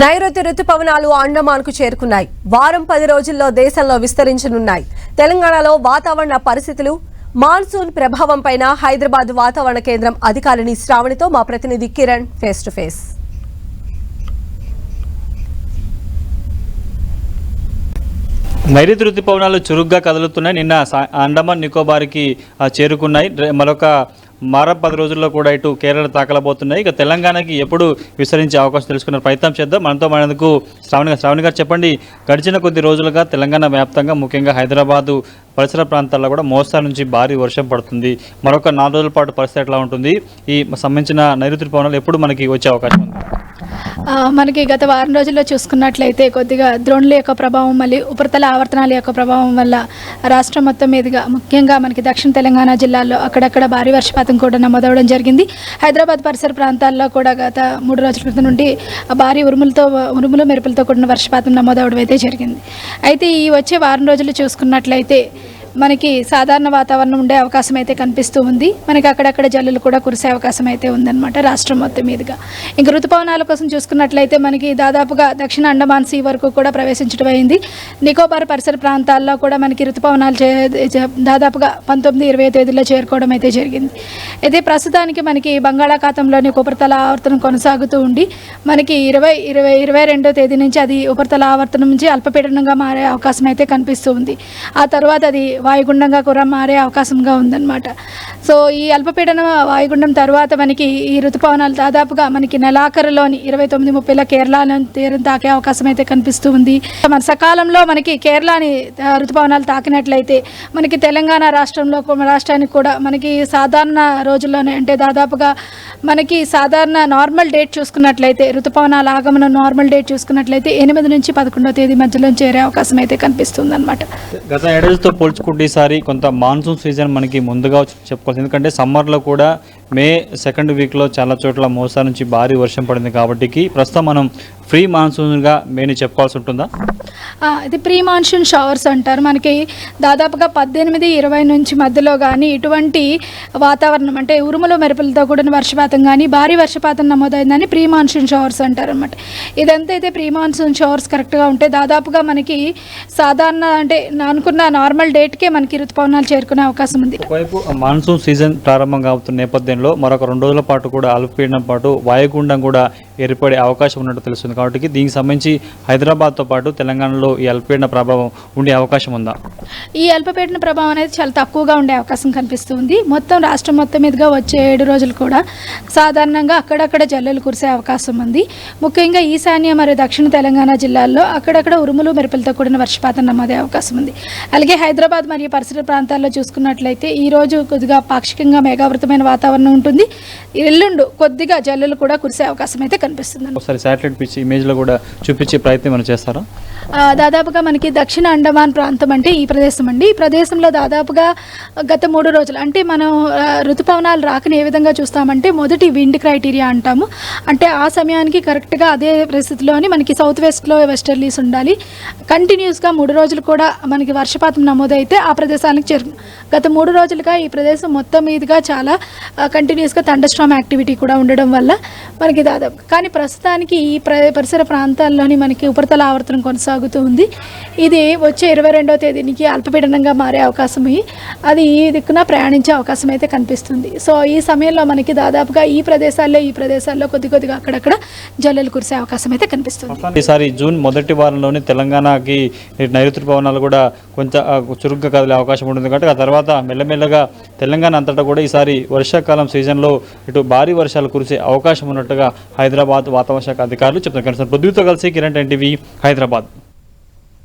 నైరుతి రుతుపవనాలు అండమాన్కు చేరుకున్నాయి. వారం పది రోజుల్లో దేశంలో విస్తరించనున్నాయి. తెలంగాణలో వాతావరణ పరిస్థితులు మాన్సూన్ ప్రభావం పైన హైదరాబాద్ వాతావరణ కేంద్రం అధికారిని శ్రావణితో మా ప్రతినిధి కిరణ్ ఫేస్ టు ఫేస్. నైరుతి రుతుపవనాలు చురుగ్గా కదులుతున్నాయి. నిన్న అండమాన్ నికోబార్కి చేరుకున్నాయి. మరొక మరో పది రోజుల్లో కూడా ఇటు కేరళ తాకలబోతున్నాయి. ఇక తెలంగాణకి ఎప్పుడు విస్తరించే అవకాశం తెలుసుకునే ప్రయత్నం చేద్దాం. మనతో మనకు శ్రావణి శ్రావణి గారు చెప్పండి. గడిచిన కొద్ది రోజులుగా తెలంగాణ వ్యాప్తంగా ముఖ్యంగా హైదరాబాదు పరిసర ప్రాంతాల్లో కూడా మోస్తారు నుంచి భారీ వర్షం పడుతుంది. మరొక నాలుగు రోజుల పాటు పరిస్థితి ఎట్లా ఉంటుంది? ఈ సంబంధించిన నైరుతి పవనాలు ఎప్పుడు మనకి వచ్చే అవకాశం ఉంది? మనకి గత వారం రోజుల్లో చూసుకున్నట్లయితే కొద్దిగా ద్రోణుల యొక్క ప్రభావం మళ్ళీ ఉపరితల ఆవర్తనాల యొక్క ప్రభావం వల్ల రాష్ట్రం మొత్తం మీదుగా ముఖ్యంగా మనకి దక్షిణ తెలంగాణ జిల్లాల్లో అక్కడక్కడ భారీ వర్షపాతం కూడా నమోదవడం జరిగింది. హైదరాబాద్ పరిసర ప్రాంతాల్లో కూడా గత మూడు రోజుల క్రితం నుండి భారీ ఉరుములతో ఉరుములు మెరుపులతో కూడిన వర్షపాతం నమోదవడం అయితే జరిగింది. అయితే ఈ వచ్చే వారం రోజులు చూసుకున్నట్లయితే మనకి సాధారణ వాతావరణం ఉండే అవకాశం అయితే కనిపిస్తూ ఉంది. మనకి అక్కడక్కడ జల్లులు కూడా కురిసే అవకాశం అయితే ఉందన్నమాట రాష్ట్రం మొత్తం మీదుగా. ఇంక ఋతుపవనాల కోసం చూసుకున్నట్లయితే మనకి దాదాపుగా దక్షిణ అండమాన్ సీ వరకు కూడా ప్రవేశించడం అయింది. నికోబార్ పరిసర ప్రాంతాల్లో కూడా మనకి ఋతుపవనాలు చే దాదాపుగా పంతొమ్మిది ఇరవై తేదీలో చేరుకోవడం అయితే జరిగింది. అయితే ప్రస్తుతానికి మనకి బంగాళాఖాతంలోని ఉపరితల ఆవర్తనం కొనసాగుతూ ఉండి మనకి ఇరవై ఇరవై ఇరవై రెండో తేదీ నుంచి అది ఉపరితల ఆవర్తనం నుంచి అల్పపీడనంగా మారే అవకాశం అయితే కనిపిస్తూ ఉంది. ఆ తర్వాత అది వాయుగుండంగా కూడా మారే అవకాశంగా ఉందన్నమాట. సో ఈ అల్పపీడన వాయుగుండం తర్వాత మనకి ఈ ఋతుపవనాలు దాదాపుగా మనకి నెలాఖరులోని ఇరవై తొమ్మిది ముప్పైలో కేరళను తీరం తాకే అవకాశం అయితే కనిపిస్తూ ఉంది. మన సకాలంలో మనకి కేరళని ఋతుపవనాలు తాకినట్లయితే మనకి తెలంగాణ రాష్ట్రంలో రాష్ట్రానికి కూడా మనకి సాధారణ రోజుల్లోనే అంటే దాదాపుగా మనకి సాధారణ నార్మల్ డేట్ చూసుకున్నట్లయితే ఋతుపవనాల ఆగమనం నార్మల్ డేట్ చూసుకున్నట్లయితే ఎనిమిది నుంచి పదకొండో తేదీ మధ్యలో చేరే అవకాశం అయితే కనిపిస్తుంది అనమాట గత ఏడాదితో పోల్చుకుంటే ఈసారి కొంత మాన్సూన్ సీజన్ మనకి ముందుగా చెప్పుకోవచ్చు. ఎందుకంటే సమ్మర్లో కూడా మే సెకండ్ వీక్లో చాలా చోట్ల మోసా నుంచి భారీ వర్షం పడింది కాబట్టి ప్రస్తుతం మనం ఫ్రీ మాన్సూన్గా మేని చెప్పుకోవాల్సి ఉంటుందా? ఇది ప్రీ మాన్సూన్ షవర్స్ అంటారు. మనకి దాదాపుగా పద్దెనిమిది ఇరవై నుంచి మధ్యలో కానీ ఇటువంటి వాతావరణం అంటే ఉరుములు మెరుపులతో కూడిన వర్షపాతం కానీ భారీ వర్షపాతం నమోదైందని ప్రీ మాన్సూన్ షవర్స్ అంటారు అనమాట ఇదంతా అయితే ప్రీ మాన్సూన్ షవర్స్ కరెక్ట్గా ఉంటే దాదాపుగా మనకి సాధారణ అంటే అనుకున్న నార్మల్ డేట్కే మనకి ఋతుపవనాలు చేరుకునే అవకాశం ఉంది. ఒకవైపు మాన్సూన్ సీజన్ ప్రారంభం అవుతున్న నేపథ్యంలో మరొక రెండు రోజుల పాటు కూడా అల్పపీడనం పాటు వాయుగుండం కూడా ఏర్పడే అవకాశం ఉన్నట్టు తెలుస్తుంది. కాబట్టి దీనికి సంబంధించి హైదరాబాద్తో పాటు తెలంగాణలో ఈ అల్పపీడన ప్రభావం ఉండే అవకాశం ఉందా? ఈ అల్పపీడన ప్రభావం అనేది చాలా తక్కువగా ఉండే అవకాశం కనిపిస్తుంది. మొత్తం రాష్ట్రం మొత్తం మీదుగా వచ్చే ఏడు రోజులు కూడా సాధారణంగా అక్కడక్కడ జల్లులు కురిసే అవకాశం ఉంది. ముఖ్యంగా ఈశాన్య మరియు దక్షిణ తెలంగాణ జిల్లాల్లో అక్కడక్కడ ఉరుములు మెరుపులతో కూడిన వర్షపాతం నమోదే అవకాశం ఉంది. అలాగే హైదరాబాద్ మరియు పరిసర ప్రాంతాల్లో చూసుకున్నట్లయితే ఈ రోజు కొద్దిగా పాక్షికంగా మేఘావృతమైన వాతావరణం ఉంటుంది. ఎల్లుండు కొద్దిగా జల్లులు కూడా కురిసే అవకాశం అయితే కనిపిస్తుంది. ఒకసారి శాటిలైట్ పిచ్ ఇమేజ్లో కూడా చూపించే ప్రయత్నం మనం చేస్తారా? దాదాపుగా మనకి దక్షిణ అండమాన్ ప్రాంతం అంటే ఈ ప్రదేశం అండి. ఈ ప్రదేశంలో దాదాపుగా గత మూడు రోజులు అంటే మనం ఋతుపవనాలు రాకని ఏ విధంగా చూస్తామంటే మొదటి విండ్ క్రైటీరియా అంటాము. అంటే ఆ సమయానికి కరెక్ట్గా అదే పరిస్థితిలోని మనకి సౌత్ వెస్ట్లో వెస్టర్లీస్ ఉండాలి. కంటిన్యూస్గా మూడు రోజులు కూడా మనకి వర్షపాతం నమోదైతే ఆ ప్రదేశానికి చేరు గత మూడు రోజులుగా ఈ ప్రదేశం మొత్తం మీదుగా చాలా కంటిన్యూస్గా థండర్స్టామ్ యాక్టివిటీ కూడా ఉండడం వల్ల మనకి దాదాపు కానీ ప్రస్తుతానికి ఈ ప్ర పరిసర ప్రాంతాల్లోని మనకి ఉపరితల ఆవర్తనం కొనసాగుతూ ఉంది. ఇది వచ్చే ఇరవై రెండవ తేదీనికి అల్పపీడనంగా మారే అవకాశం అది ఈ దిక్కున ప్రయాణించే అవకాశం అయితే కనిపిస్తుంది. సో ఈ సమయంలో మనకి దాదాపుగా ఈ ప్రదేశాల్లో ఈ ప్రదేశాల్లో కొద్ది కొద్దిగా అక్కడక్కడ జల్లెలు కురిసే అవకాశం అయితే కనిపిస్తుంది. ఈసారి జూన్ మొదటి వారంలోనే తెలంగాణకి నైరుతి పవనాలు కూడా కొంచెం చురుగ్గా కదిలే అవకాశం ఉంటుంది. కాబట్టి ఆ తర్వాత మెల్లమెల్లగా తెలంగాణ అంతటా కూడా ఈసారి వర్షాకాలం సీజన్లో ఇటు భారీ వర్షాలు కురిసే అవకాశం ఉన్నట్టుగా హైదరాబాద్ వాతావరణ శాఖ అధికారులు చెప్తున్నారు. పృథ్వీతో కలిసి కిరణ్ టీవీ హైదరాబాద్.